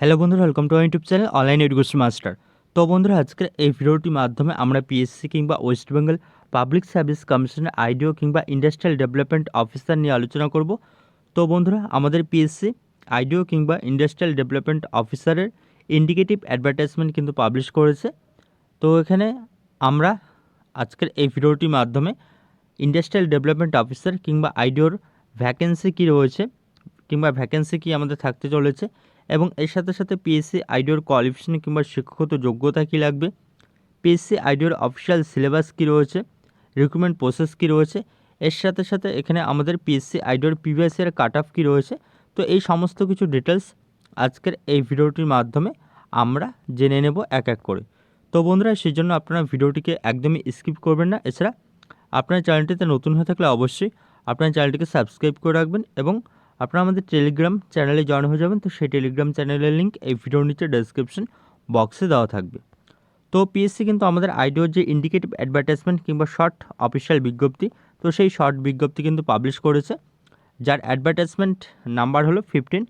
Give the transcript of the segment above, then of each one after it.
Hello বন্ধুরা welcome to YouTube channel online education master তো বন্ধুরা, আজকের এই ভিডিওটির মাধ্যমে আমরা পিএসসি কিংবা ওয়েস্ট বেঙ্গল পাবলিক সার্ভিস কমিশনের আইডিও কিংবা ইন্ডাস্ট্রিয়াল ডেভেলপমেন্ট অফিসার নিয়ে আলোচনা করব। তো বন্ধুরা, আমাদের পিএসসি আইডিও কিংবা ইন্ডাস্ট্রিয়াল ডেভেলপমেন্ট অফিসারের ইন্ডিকেটিভ অ্যাডভার্টাইজমেন্ট কিন্তু পাবলিশ করেছে। তো এখানে আমরা আজকের এই ভিডিওটির মাধ্যমে ইন্ডাস্ট্রিয়াল ডেভেলপমেন্ট অফিসার কিংবা আইডিওর ভ্যাকেন্সি কী রয়েছে, কিংবা ভ্যাকেন্সি কি আমাদের থাকতে চলেছে এবং এর সাথে সাথে পিএসসি আইডিওর কোয়ালিফিকেশন কিংবা শিক্ষাগত যোগ্যতা কী লাগবে? পিএসসি আইডিওর অফিসিয়াল সিলেবাস কী রয়েছে? রিক্রুটমেন্ট প্রসেস কী রয়েছে? এর সাথে সাথে এখানে আমাদের পিএসসি আইডিওর প্রিভিয়াস কাট অফ কী রয়েছে? তো এই সমস্ত কিছু ডিটেলস আজকের এই ভিডিওটির মাধ্যমে আমরা জেনে নেব এক এক করে। তো বন্ধুরা সেই জন্য আপনারা ভিডিওটিকে একদমই স্কিপ করবেন না। এছাড়া আপনার চ্যানেলটিতে নতুন হয়ে থাকলে অবশ্যই আপনার চ্যানেলটিকে সাবস্ক্রাইব করে রাখবেন এবং আপনারা আমাদের টেলিগ্রাম চ্যানেলে জয়েন হয়ে যাবেন, তো সেই টেলিগ্রাম চ্যানেলের লিঙ্ক এই ভিডিওর নিচে ডেসক্রিপশন বক্সে দেওয়া থাকবে। তো পিএসসি কিন্তু আমাদের আইডিওর যে ইন্ডিকেটিভ অ্যাডভার্টাইজমেন্ট কিংবা শর্ট অফিসিয়াল বিজ্ঞপ্তি, তো সেই শর্ট বিজ্ঞপ্তি কিন্তু পাবলিশ করেছে, যার অ্যাডভার্টাইজমেন্ট নাম্বার হলো ফিফটিন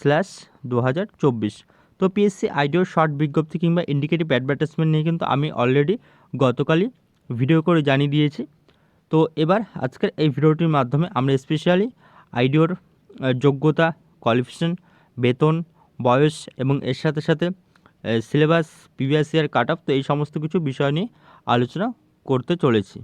স্ল্যাশ দু হাজার চব্বিশ তো পিএসসি আইডিওর শর্ট বিজ্ঞপ্তি কিংবা ইন্ডিকেটিভ অ্যাডভার্টাইজমেন্ট নিয়ে কিন্তু আমি অলরেডি গতকালই ভিডিও করে জানিয়ে দিয়েছি। তো এবার আজকের এই ভিডিওটির মাধ্যমে আমরা স্পেশালি আইডিওর যোগ্যতা কোয়ালিফিকেশন বেতন, বয়স এবং এর সাথে সাথে syllabus previous year cut off তো এই সমস্ত কিছু বিষয় নিয়ে আলোচনা করতে চলেছি।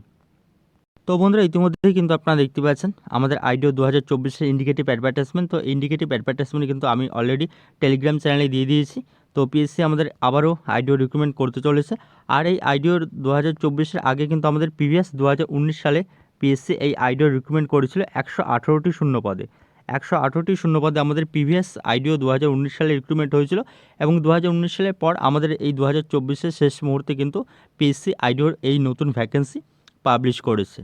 তো বন্ধুরা, ইতিমধ্যেই কিন্তু আপনারা দেখতে পাচ্ছেন, আমাদের আইডিও দু হাজার চব্বিশের ইন্ডিকেটিভ অ্যাডভার্টাইজমেন্ট তো ইন্ডিকেটিভ অ্যাডভার্টাইজমেন্ট কিন্তু আমি অলরেডি টেলিগ্রাম চ্যানেলে দিয়ে দিয়েছি। তো পিএসসি আমাদের আবারও আইডিও রিক্রুটমেন্ট করতে চলেছে। আর এই আইডিওর দু হাজার চব্বিশের আগে কিন্তু আমাদের প্রিভিয়াস দু হাজার উনিশ সালে পিএসসি এই আইডিও রিক্রুটমেন্ট করেছিল একশো আঠেরোটি শূন্য পদে। একশো আঠারোটি শূন্য পদে আমাদের প্রিভিয়াস আইডিও দু হাজার উনিশ সালে রিক্রুটমেন্ট হয়েছিল এবং দু হাজার উনিশ সালের পর আমাদের এই দু হাজার চব্বিশের শেষ মুহূর্তে কিন্তু পিএসসি আইডিওর এই নতুন ভ্যাকেন্সি পাবলিশ করেছে।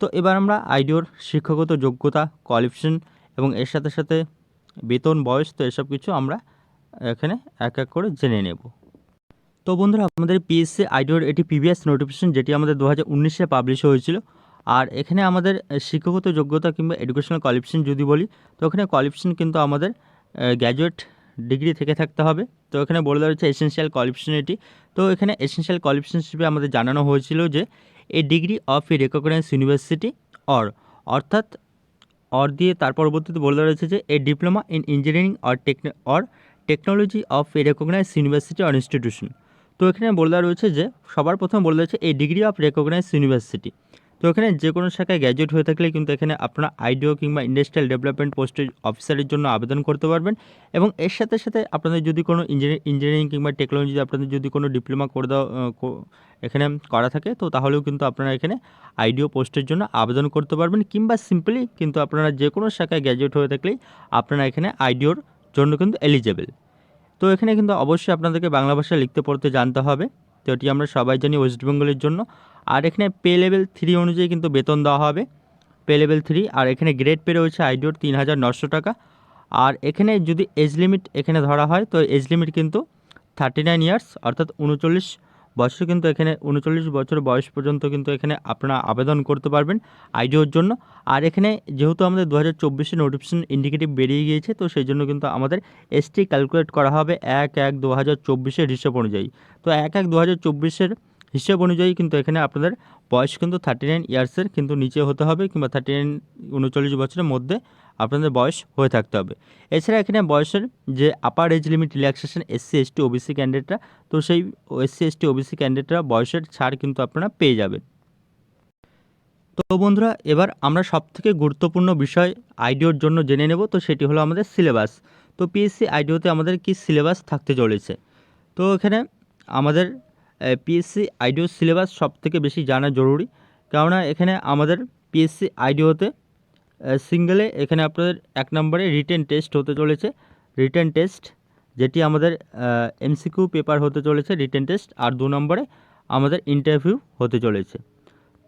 তো এবার আমরা আইডিওর শিক্ষাগত যোগ্যতা কোয়ালিফিকেশন এবং এর সাথে সাথে বেতন, বয়স তো এসব কিছু আমরা এখানে এক এক করে জেনে নেব। তো বন্ধুরা, আমাদের পিএসসি আইডিওর এটি প্রিভিয়াস নোটিফিকেশন যেটি আমাদের দু হাজার উনিশে পাবলিশ হয়েছিল আর এখানে আমাদের শিক্ষাগত যোগ্যতা কিংবা এডুকেশনাল কোয়ালিফিকেশন যদি বলি, তো এখানে কোয়ালিফিকেশন কিন্তু আমাদের গ্র্যাজুয়েট ডিগ্রি থেকে থাকতে হবে। তো এখানে বলে দেওয়া হচ্ছে এসেনশিয়াল কোয়ালিফিকেশন এটি তো এখানে এসেনশিয়াল কোয়ালিফিকেশন হিসেবে আমাদের জানানো হয়েছিল যে, a degree of a recognise university or অর্থাৎ অর দিয়ে তার পরবর্তীতে বলে দেওয়া রয়েছে যে, a diploma in engineering or techno or technology of a recognise university or institution তো এখানে বলে দেওয়া রয়েছে যে, সবার প্রথম বলে দেওয়া হচ্ছে a degree of recognise university তো এখানে যে কোনো শাখায় গ্র্যাজুয়েট হয়ে থাকলে কিন্তু এখানে আপনারা আইডিও কিংবা ইন্ডাস্ট্রিয়াল ডেভেলপমেন্ট পোস্টের অফিসারের জন্য আবেদন করতে পারবেন এবং এর সাথে সাথে আপনাদের যদি কোনো ইঞ্জিনিয়ারিং কিংবা টেকনোলজি আপনাদের যদি কোনো ডিপ্লোমা করে দেওয়া এখানে করা থাকে, তো তাহলেও কিন্তু আপনারা এখানে আইডিও পোস্টের জন্য আবেদন করতে পারবেন কিংবা সিম্পলি কিন্তু আপনারা যে কোনো শাখায় গ্র্যাজুয়েট হয়ে থাকলেই আপনারা এখানে আইডিওর জন্য কিন্তু এলিজেবল তো এখানে কিন্তু অবশ্যই আপনাদেরকে বাংলা ভাষা লিখতে পড়তে জানতে হবে। এটি আমরা সবাই জানি ওয়েস্ট বেঙ্গলের জন্য। আর এখানে পে লেভেল থ্রি অনুযায়ী কিন্তু বেতন দেওয়া হবে। পে লেভেল থ্রি আর এখানে গ্রেড পে রয়েছে আইডিওর তিন হাজার নশো টাকা। আর এখানে যদি এজ লিমিট এখানে ধরা হয়, তো এজ লিমিট কিন্তু থার্টি নাইন ইয়ার্স অর্থাৎ উনচল্লিশ বছর কিন্তু এখানে উনচল্লিশ বছর বয়স পর্যন্ত কিন্তু এখানে আপনারা আবেদন করতে পারবেন আইডিওর জন্য। আর এখানে যেহেতু আমাদের দু হাজার চব্বিশে নোটিফিকেশন ইন্ডিকেটিভ বেরিয়ে গিয়েছে, তো সেই জন্য কিন্তু আমাদের এসটি ক্যালকুলেট করা হবে এক এক দু হাজার চব্বিশের হিসেব অনুযায়ী। তো এক এক দু হাজার চব্বিশের হিসেব অনুযায়ী কিন্তু এখানে আপনাদের বয়স কিন্তু থার্টি নাইন ইয়ার্সের কিন্তু নিচে হতে হবে কিংবা থার্টি নাইন উনচল্লিশ বছরের মধ্যে আপনাদের বয়স হয়ে থাকতে হবে। এছাড়া এখানে বয়সের যে upper age limit relaxation SC ST OBC ক্যান্ডিডেটরা তো সেই এসসি এসটি ওবিসি ক্যান্ডিডেটরা বয়সের ছাড় কিন্তু আপনারা পেয়ে যাবেন। তো বন্ধুরা, এবার আমরা সবথেকে গুরুত্বপূর্ণ বিষয় আইডিওর জন্য জেনে নেব, তো সেটি হলো আমাদের সিলেবাস তো পিএসসি আইডিওতে আমাদের কি সিলেবাস থাকতে চলেছে? তো এখানে আমাদের পিএসসি আইডিও সিলেবাস সব থেকে বেশি জানা জরুরি। কেননা এখানে আমাদের পিএসসি আইডিওতে সিঙ্গেলে এখানে আপনাদের এক নম্বরে রিটেন টেস্ট হতে চলেছে। রিটেন টেস্ট যেটি আমাদের এমসিকিউ পেপার হতে চলেছে রিটেন টেস্ট আর দু নম্বরে আমাদের ইন্টারভিউ হতে চলেছে।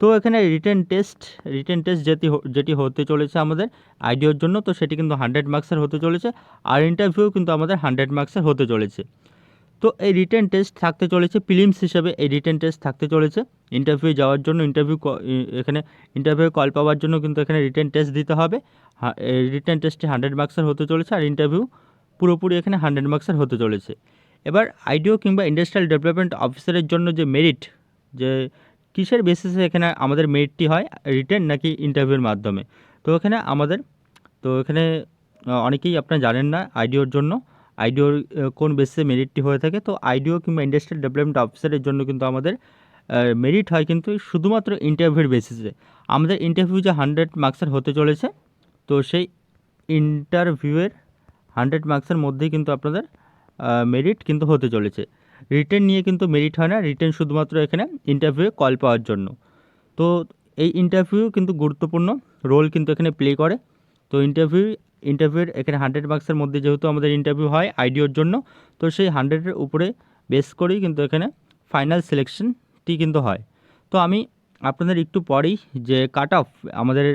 তো এখানে রিটেন টেস্ট রিটেন টেস্ট যেটি যেটি হতে চলেছে আমাদের আইডিওর জন্য, তো সেটি কিন্তু হান্ড্রেড মার্কসের হতে চলেছে, আর ইন্টারভিউ কিন্তু আমাদের হান্ড্রেড মার্কসের হতে চলেছে। তো এই রিটেন টেস্ট থাকতে চলেছে প্রিলিমস হিসেবে এই রিটেন টেস্ট থাকতে চলেছে। ইন্টারভিউ যাওয়ার জন্য ইন্টারভিউ এখানে ইন্টারভিউ কল পাওয়ার জন্য কিন্তু এখানে রিটেন টেস্ট দিতে হবে। রিটেন টেস্টে হান্ড্রেড মার্কসের হতে চলেছে আর ইন্টারভিউ পুরোপুরি এখানে হান্ড্রেড মার্কসের হতে চলেছে। এবার আইডিও কিংবা ইন্ডাস্ট্রিয়াল ডেভেলপমেন্ট অফিসারের জন্য যে মেরিট যে কিসের বেসিসে এখানে আমাদের মেরিটটি হয় রিটেন নাকি ইন্টারভিউর মাধ্যমে? তো এখানে আমাদের, তো এখানে অনেকেই আপনারা জানেন না আইডিওর জন্য। আইডিওর কোন বেসিসে মেরিটটি হয়ে থাকে। তো আইডিও কিংবা ইন্ডাস্ট্রিয়াল ডেভেলপমেন্ট অফিসারের জন্য কিন্তু আমাদের মেরিট হয় কিন্তু শুধুমাত্র ইন্টারভিউর বেসিসে আমাদের ইন্টারভিউ যে হান্ড্রেড মার্কসের হতে চলেছে, তো সেই ইন্টারভিউয়ের হান্ড্রেড মার্কসের মধ্যেই কিন্তু আপনাদের মেরিট কিন্তু হতে চলেছে। রিটেন নিয়ে কিন্তু মেরিট হয় না রিটেন শুধুমাত্র এখানে ইন্টারভিউয়ে কল পাওয়ার জন্য। তো এই ইন্টারভিউ কিন্তু গুরুত্বপূর্ণ রোল কিন্তু এখানে প্লে করে। তো ইন্টারভিউ ইন্টারভিউয়ের এখানে হান্ড্রেড মার্কসের মধ্যে যেহেতু আমাদের ইন্টারভিউ হয় আইডিওর জন্য, তো সেই হান্ড্রেডের উপরে বেস করেই কিন্তু এখানে ফাইনাল সিলেকশনটি কিন্তু হয়। তো আমি আপনাদের একটু পরেই যে কাট অফ আমাদের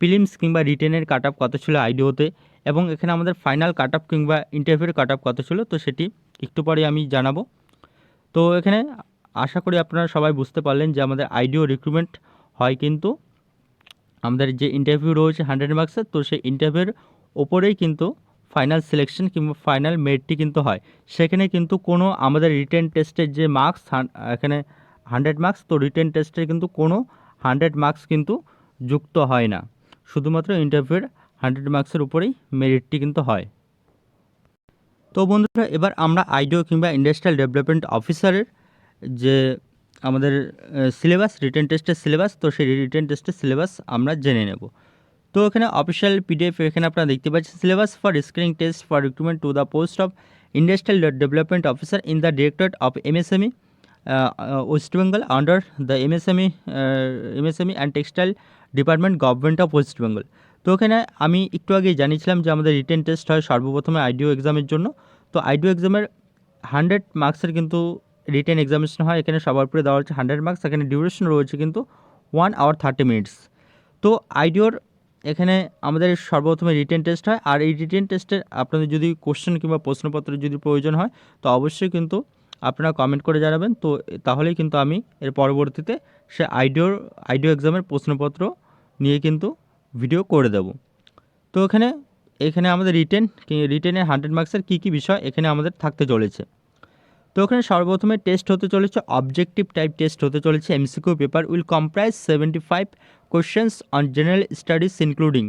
প্রিলিমস কিংবা রিটেনের কাট অফ কত ছিল আইডিওতে এবং এখানে আমাদের ফাইনাল কাট অফ কিংবা ইন্টারভিউর কাট অফ কত ছিল, তো সেটি একটু পরে আমি জানাব। তো এখানে আশা করি আপনারা সবাই বুঝতে পারলেন যে আমাদের আইডিও রিক্রুটমেন্ট হয় কিন্তু আমাদের যে ইন্টারভিউ রয়েছে হান্ড্রেড মার্কসের তো সেই ইন্টারভিউর ওপরেই কিন্তু ফাইনাল সিলেকশন কিংবা ফাইনাল মেরিটটি কিন্তু হয়। সেখানে কিন্তু কোনো আমাদের রিটেন টেস্টের যে মার্কস এখানে হান্ড্রেড মার্কস তো রিটেন টেস্টের কিন্তু কোনো হান্ড্রেড মার্কস কিন্তু যুক্ত হয় না। শুধুমাত্র ইন্টারভিউর হান্ড্রেড মার্কসের উপরেই মেরিটটি কিন্তু হয়। তো বন্ধুরা, এবার আমরা আইডিও কিংবা ইন্ডাস্ট্রিয়াল ডেভেলপমেন্ট অফিসারের যে আমাদের সিলেবাস রিটেন টেস্টের সিলেবাস তো সেই রিটেন টেস্টের সিলেবাস আমরা জেনে নেব। তো এখানে অফিসিয়াল পিডিএফ এখানে আপনারা দেখতে পাচ্ছেন syllabus for screening test for recruitment to the post of industrial development officer in the directorate of MSME West Bengal under the MSME MSME and textile department government of West Bengal তো এখানে আমি একটু আগেই জানিয়েছিলাম যে আমাদের written test হয় সর্বপ্রথমে আইডিও এক্সামের জন্য। তো আইডিও এক্সামের হান্ড্রেড মার্কসের কিন্তু রিটেন এক্সামিনেশন হয়। এখানে সবার উপরে দেওয়া হচ্ছে হান্ড্রেড মার্কস এখানে ডিউরেশন রয়েছে কিন্তু ওয়ান আওয়ার থার্টি মিনিটস তো আইডিওর এখানে আমাদের সর্বপ্রথমে রিটেন টেস্ট হয়। আর এই রিটেন টেস্টের আপনাদের যদি কোশ্চেন কিংবা প্রশ্নপত্রের যদি প্রয়োজন হয়, তো অবশ্যই কিন্তু আপনারা কমেন্ট করে জানাবেন। তো তাহলেই কিন্তু আমি এর পরবর্তীতে সে আইডিওর আইডিও এক্সামের প্রশ্নপত্র নিয়ে কিন্তু ভিডিও করে দেব। তো এখানে এখানে আমাদের রিটেন রিটেনের হান্ড্রেড মার্কসের কী কী বিষয় এখানে আমাদের থাকতে চলেছে। তো এখানে সর্বপ্রথমে টেস্ট হতে চলেছে অবজেক্টিভ টাইপ টেস্ট হতে চলেছে MCQ paper will comprise seventy five questions on general studies including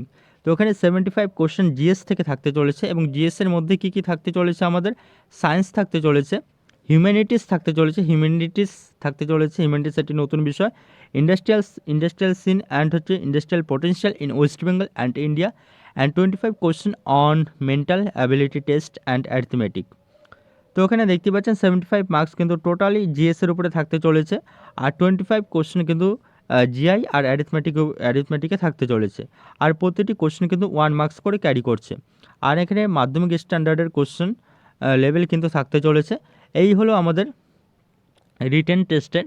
তো এখানে সেভেন্টি ফাইভ কোশ্চেন জিএস থেকে থাকতে চলেছে এবং জিএসের মধ্যে কী কী থাকতে চলেছে আমাদের? সায়েন্স থাকতে চলেছে হিউম্যানিটিস থাকতে চলেছে হিউম্যানিটিস থাকতে চলেছে হিউম্যানিটিস একটি নতুন বিষয় ইন্ডাস্ট্রিয়াল ইন্ডাস্ট্রিয়াল সিন অ্যান্ড হচ্ছে industrial potential in West Bengal and India and twenty five question on mental ability test and arithmetic তো ওখানে দেখতে পাচ্ছেন সেভেন্টি ফাইভ মার্কস কিন্তু টোটালি জিএসের উপরে থাকতে চলেছে আর টোয়েন্টি ফাইভ কোশ্চেন কিন্তু জিআই আর অ্যারিথমেটিক অ্যারিথমেটিকে থাকতে চলেছে। আর প্রতিটি কোশ্চেন কিন্তু ওয়ান মার্কস করে ক্যারি করছে। আর এখানে মাধ্যমিক স্ট্যান্ডার্ডের কোশ্চেন লেভেল কিন্তু থাকতে চলেছে। এই হলো আমাদের রিটেন টেস্টের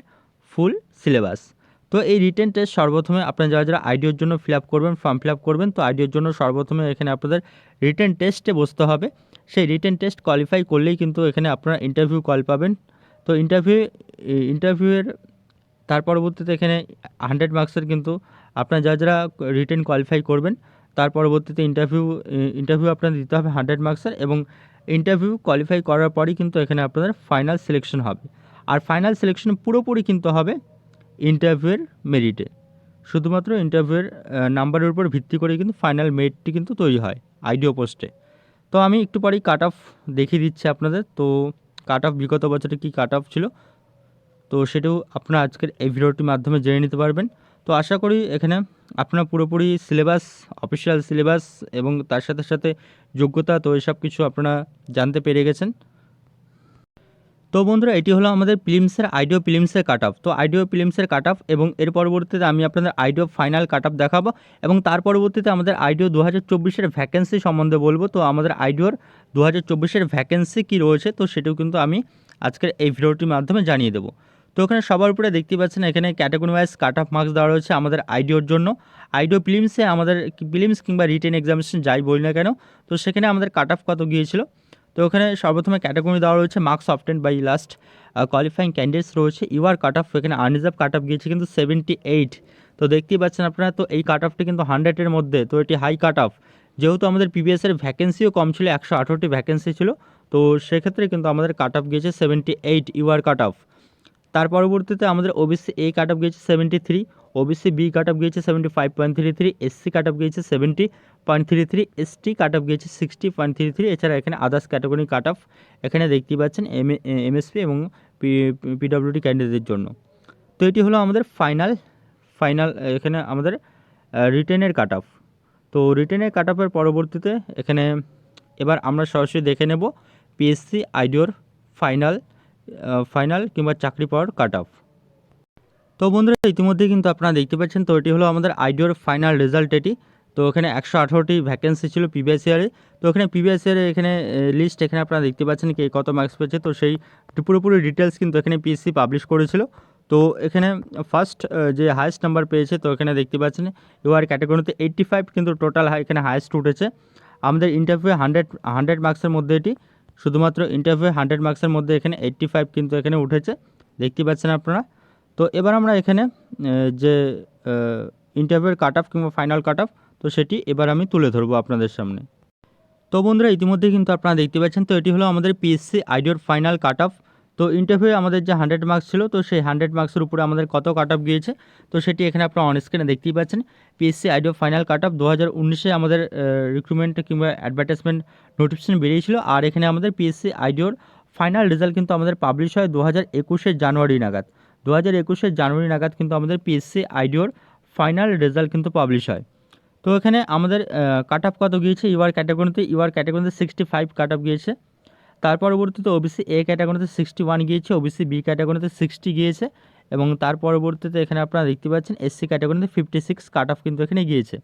ফুল সিলেবাস তো এই রিটেন টেস্ট সর্বপ্রথমে আপনারা যারা যারা আইডিওর জন্য ফিল আপ করবেন ফর্ম ফিল আপ করবেন, তো আইডিওর জন্য সর্বপ্রথমে এখানে আপনাদের রিটেন টেস্টে বসতে হবে। সেই রিটেন টেস্ট কোয়ালিফাই করলেই কিন্তু এখানে আপনারা ইন্টারভিউ কল পাবেন। তো ইন্টারভিউ ইন্টারভিউয়ের তার পরবর্তীতে এখানে হান্ড্রেড মার্কসের কিন্তু আপনারা যা যারা রিটেন কোয়ালিফাই করবেন, তার পরবর্তীতে ইন্টারভিউ ইন্টারভিউ আপনাদের দিতে হবে হান্ড্রেড মার্কসের এবং ইন্টারভিউ কোয়ালিফাই করার পরই কিন্তু এখানে আপনাদের ফাইনাল সিলেকশন হবে। আর ফাইনাল সিলেকশন পুরোপুরি কিন্তু হবে ইন্টারভিউয়ের মেরিটে শুধুমাত্র ইন্টারভিউয়ের নাম্বারের উপর ভিত্তি করে কিন্তু ফাইনাল মেরিটটি কিন্তু তৈরি হয় আইডিও পোস্টে তো আমি একটু পরেই কাট অফ দেখিয়ে দিচ্ছি আপনাদের। তো কাট অফ বিগত বছরে কী কাট অফ ছিল? তো সেটাও আপনারা আজকের এই ভিডিওটির মাধ্যমে জেনে নিতে পারবেন। তো আশা করি এখানে আপনার পুরোপুরি সিলেবাস, অফিসিয়াল সিলেবাস এবং তার সাথে সাথে যোগ্যতা, তো এসব কিছু আপনারা জানতে পেরে গেছেন। তো বন্ধুরা, এটি হলো আমাদের প্রিলিমসের আইডিও প্রিলিমসের কাট অফ তো আইডিও প্রিলিমসের কাট অফ এবং এর পরবর্তীতে আমি আপনাদের আইডিও ফাইনাল কাট অফ দেখাবো এবং তার পরবর্তীতে আমাদের আইডিও দু হাজার চব্বিশের ভ্যাকেন্সি সম্বন্ধে বলব। তো আমাদের আইডিওর দু হাজার চব্বিশের ভ্যাকেন্সি কী রয়েছে, তো সেটাও কিন্তু আমি আজকের এই ভিডিওটির মাধ্যমে জানিয়ে দেবো। তো এখানে সবার উপরে দেখতে পাচ্ছেন, এখানে category wise cut off marks দেওয়া রয়েছে আমাদের আইডিওর জন্য। আইডিও প্রিলিমসে আমাদের প্রিলিমস কিংবা রিটেন এক্সামিনেশন যাই বলি না কেন, তো সেখানে আমাদের কাট অফ কত গিয়েছিল? তো ওখানে সর্বপ্রথমে ক্যাটাগরি দেওয়া রয়েছে marks obtained by last qualifying candidates রয়েছে। ইউআর কাট অফ এখানে আনরিজার্ভ কাট অফ গিয়েছে কিন্তু সেভেন্টি এইট তো দেখতেই পাচ্ছেন আপনারা, তো এই কাট অফটি কিন্তু হান্ড্রেডের মধ্যে, তো এটি হাই কাট অফ যেহেতু আমাদের পিবিএসের ভ্যাকেন্সিও কম ছিল, একশো আঠারোটি ভ্যাকেন্সি ছিল, তো সেক্ষেত্রে কিন্তু আমাদের কাট অফ গিয়েছে seventy eight UR cut off তার পরবর্তীতে আমাদের ওবিসি এ কাট অফ গিয়েছে seventy three OBC B cut off গিয়েছে seventy five point three three SC cut off গিয়েছে seventy point three three ST cut off গিয়েছে sixty point three three এছাড়া এখানে others category cut off এখানে দেখতেই পাচ্ছেন M MSP এবং PWD ক্যান্ডিডেটদের জন্য। তো এটি হলো আমাদের ফাইনাল ফাইনাল এখানে আমাদের রিটেনের কাট অফ তো রিটেনের কাট অফের পরবর্তীতে এখানে, এবার আমরা সরাসরি দেখে নেব পিএসসি আইডিওর ফাইনাল ফাইনাল কিংবা চাকরি পাওয়ার কাট অফ তো বন্ধুরা, ইতিমধ্যেই কিন্তু আপনারা দেখতে পাচ্ছেন, তো এটি হলো আমাদের আইডিওর ফাইনাল রেজাল্ট এটি। তো এখানে একশো আঠারোটি ভ্যাকেন্সি ছিল পিবিএস ইয়ারে তো এখানে পিবিএস ইয়ারে এখানে লিস্ট এখানে আপনারা দেখতে পাচ্ছেন কে কত মার্কস পেয়েছে। তো সেই পুরোপুরি ডিটেলস কিন্তু এখানে পিএসসি পাবলিশ করেছিল। তো এখানে ফার্স্ট যে হায়েস্ট নাম্বার পেয়েছে, তো এখানে দেখতে পাচ্ছেন ইউআর ক্যাটাগরিতে এইট্টি ফাইভ কিন্তু টোটাল এখানে হায়েস্ট উঠেছে। আমাদের ইন্টারভিউ হান্ড্রেড হান্ড্রেড মার্কসের মধ্যে এটি। শুধুমাত্র ইন্টারভিউ হান্ড্রেড মার্কসের মধ্যে এখানে এইট্টি ফাইভ কিন্তু এখানে উঠেছে। দেখতে পাচ্ছেন আপনারা? তো এবার আমরা এখানে যে ইন্টারভিউয়ের কাট অফ কিংবা ফাইনাল কাট অফ তো সেটি এবার আমি তুলে ধরবো আপনাদের সামনে। তো বন্ধুরা ইতিমধ্যে কিন্তু আপনারা দেখতে পাচ্ছেন, তো এটি হলো আমাদের পিএসসি আইডিওর ফাইনাল কাট অফ তো ইন্টারভিউ আমাদের যে হান্ড্রেড মার্কস ছিল, তো সেই হান্ড্রেড মার্কসের উপরে আমাদের কত কাট অফ গিয়েছে? তো সেটি এখানে আপনারা অন স্ক্রিনে দেখতেই পাচ্ছেন। PSC IDO final cut off দু হাজার উনিশে আমাদের রিক্রুটমেন্ট কিংবা অ্যাডভার্টাইজমেন্ট নোটিফিকেশন বেরিয়েছিল। আর এখানে আমাদের পিএসসি আইডিওর ফাইনাল রেজাল্ট কিন্তু আমাদের পাবলিশ হয় দু হাজার একুশের জানুয়ারি নাগাদ। দু হাজার একুশের জানুয়ারি নাগাদ কিন্তু আমাদের পিএসসি আইডিওর ফাইনাল রেজাল্ট কিন্তু পাবলিশ হয়। তো এখানে আমাদের কাট অফ কত গিয়েছে? ইউআর ক্যাটাগরিতে ইউআর ক্যাটাগরিতে সিক্সটি ফাইভ কাট অফ গিয়েছে। তার পরবর্তীতে ওবিসি এ ক্যাটাগরিতে সিক্সটি ওয়ান গিয়েছে ওবিসি বি ক্যাটাগরিতে সিক্সটি গিয়েছে এবং তার পরবর্তীতে এখানে আপনারা দেখতে পাচ্ছেন এসসি ক্যাটাগরিতে ফিফটি সিক্স কাট অফ কিন্তু এখানে গিয়েছে।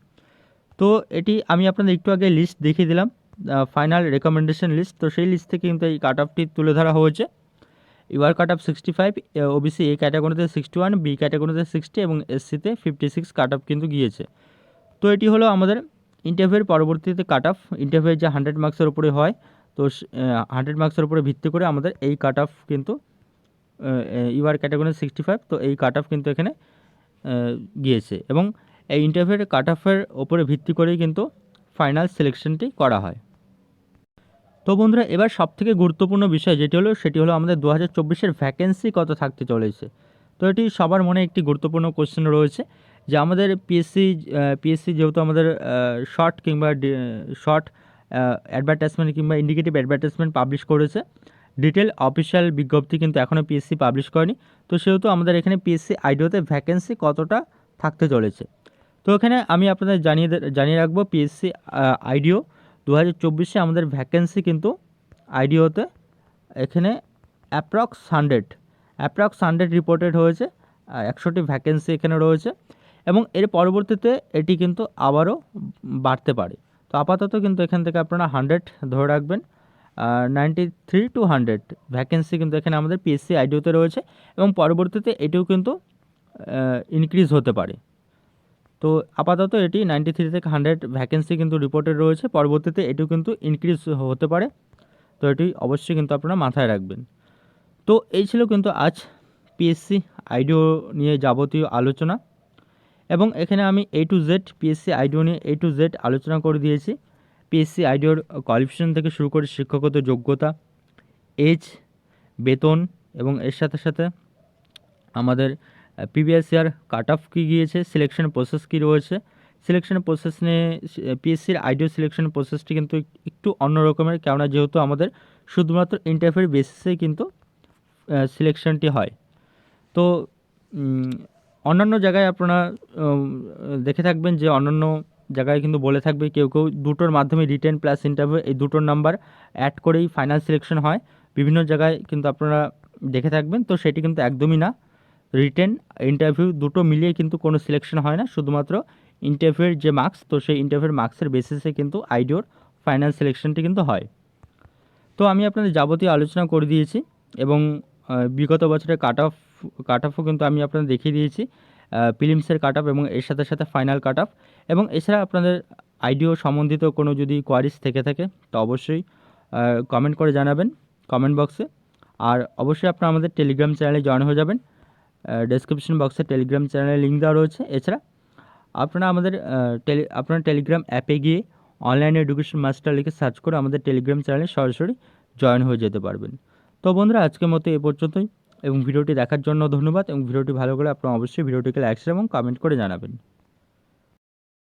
তো এটি আমি আপনাদের একটু আগে লিস্ট দেখিয়ে দিলাম ফাইনাল রেকমেন্ডেশন লিস্ট তো সেই লিস্ট থেকে কিন্তু এই কাট অফটি তুলে ধরা হয়েছে। UR cut off sixty five OBC A ক্যাটাগরিতে সিক্সটি ওয়ান বি ক্যাটাগরিতে সিক্সটি এবং এসসিতে ফিফটি সিক্স কাট অফ কিন্তু গিয়েছে। তো এটি হলো আমাদের ইন্টারভিউয়ের পরবর্তীতে কাট অফ ইন্টারভিউ যে হান্ড্রেড মার্কসের উপরে হয় তো হান্ড্রেড মার্কসের উপরে ভিত্তি করে আমাদের এই কাট অফ কিন্তু ইউআর ক্যাটাগরি সিক্সটি ফাইভ তো এই কাট অফ কিন্তু এখানে গিয়েছে। এবং এই ইন্টারভিউয়ের কাট অফের ওপরে ভিত্তি করেই কিন্তু ফাইনাল সিলেকশনটি করা হয়। তো বন্ধুরা, এবার সবথেকে গুরুত্বপূর্ণ বিষয় যেটি হলো, সেটি হলো আমাদের দু হাজার চব্বিশের ভ্যাকেন্সি কত থাকতে চলেছে। তো এটি সবার মনে একটি গুরুত্বপূর্ণ কোশ্চেন রয়েছে, যে আমাদের পিএসসি পিএসসি যেহেতু আমাদের শর্ট কিংবা শর্ট অ্যাডভার্টাইজমেন্ট কিংবা ইন্ডিকেটিভ অ্যাডভার্টাইজমেন্ট পাবলিশ করেছে। ডিটেল অফিসিয়াল বিজ্ঞপ্তি কিন্তু এখনও পিএসসি পাবলিশ করেনি। তো সেহেতু আমাদের এখানে পিএসসি আইডিওতে ভ্যাকেন্সি কতটা থাকতে চলেছে। তো এখানে আমি আপনাদের জানিয়ে জানিয়ে রাখব পিএসসি আইডিও দু হাজার চব্বিশে আমাদের ভ্যাকেন্সি কিন্তু আইডিওতে এখানে approx hundred approx hundred reported হয়েছে একশোটি ভ্যাকেন্সি এখানে রয়েছে। এবং এর পরবর্তীতে এটি কিন্তু আবারও বাড়তে পারে। তো আপাতত কিন্তু এখান থেকে আপনারা হান্ড্রেড ধরে রাখবেন ninety three to hundred vacancy কিন্তু এখানে আমাদের পিএসসি আইডিওতে রয়েছে এবং পরবর্তীতে এটিও কিন্তু ইনক্রিজ হতে পারে। তো আপাতত এটি নাইনটি থ্রি থেকে হান্ড্রেড ভ্যাকেন্সি কিন্তু রিপোর্টেড রয়েছে, পরবর্তীতে এটিও কিন্তু ইনক্রিজ হতে পারে। তো এটি অবশ্যই কিন্তু আপনারা মাথায় রাখবেন। তো এই ছিল কিন্তু আজ পিএসসি আইডিও নিয়ে যাবতীয় আলোচনা। এবং এখানে আমি A to Z PSC IDO নিয়ে এ টু জেড আলোচনা করে দিয়েছি। পিএসসি আইডিওর কোয়ালিফিকেশন থেকে শুরু করে শিক্ষাগত যোগ্যতা এজ বেতন এবং এর সাথে সাথে আমাদের প্রিভিয়াস ইয়ার কাট অফ কী গিয়েছে সিলেকশন প্রসেস কী রয়েছে। সিলেকশন প্রসেস নিয়ে পিএসসির আইডিও সিলেকশন প্রসেসটি কিন্তু একটু অন্য রকমের, কেননা যেহেতু আমাদের শুধুমাত্র ইন্টারভিউ বেসিসেই কিন্তু সিলেকশনটি হয়। তো অন্যান্য জায়গায় আপনারা দেখে থাকবেন যে অন্যান্য জায়গায় কিন্তু বলে থাকবে, কেউ কেউ দুটোর মাধ্যমে রিটেন প্লাস ইন্টারভিউ এই দুটোর নাম্বার অ্যাড করেই ফাইনাল সিলেকশন হয়। বিভিন্ন জায়গায় কিন্তু আপনারা দেখে থাকবেন, তো সেটি কিন্তু একদমই না। রিটেন ইন্টারভিউ দুটো মিলিয়ে কিন্তু কোনো সিলেকশন হয় না, শুধুমাত্র ইন্টারভিউয়ের যে মার্কস তো সেই ইন্টারভিউর মার্কসের বেসিসে কিন্তু আইডিওর ফাইনাল সিলেকশনটি কিন্তু হয়। তো আমি আপনাদের যাবতীয় আলোচনা করে দিয়েছি এবং বিগত বছরের কাট অফ কাট অফও কিন্তু আমি আপনাদের দেখিয়ে দিয়েছি ফিলিমসের কাট অফ এবং এর সাথে সাথে ফাইনাল কাট অফ এবং এছাড়া আপনাদের আইডিও সম্বন্ধিত কোনো যদি কোয়ারিজ থেকে থাকে, তো অবশ্যই কমেন্ট করে জানাবেন কমেন্ট বক্সে আর অবশ্যই আপনারা আমাদের টেলিগ্রাম চ্যানেলে জয়েন হয়ে যাবেন। ডেসক্রিপশন বক্সে টেলিগ্রাম চ্যানেলের লিঙ্ক দেওয়া রয়েছে। এছাড়া আপনারা আমাদের টেলি আপনারা টেলিগ্রাম অ্যাপে গিয়ে অনলাইন এডুকেশন মাস্টার লিখে সার্চ করে আমাদের টেলিগ্রাম চ্যানেলে সরাসরি জয়েন হয়ে যেতে পারবেন। তো বন্ধুরা, আজকের মতো এ পর্যন্তই। এবং ভিডিওটি দেখার জন্য ধন্যবাদ এবং ভিডিওটি ভালো করে আপনারা অবশ্যই ভিডিওটিকে লাইক এবং কমেন্ট করে জানাবেন।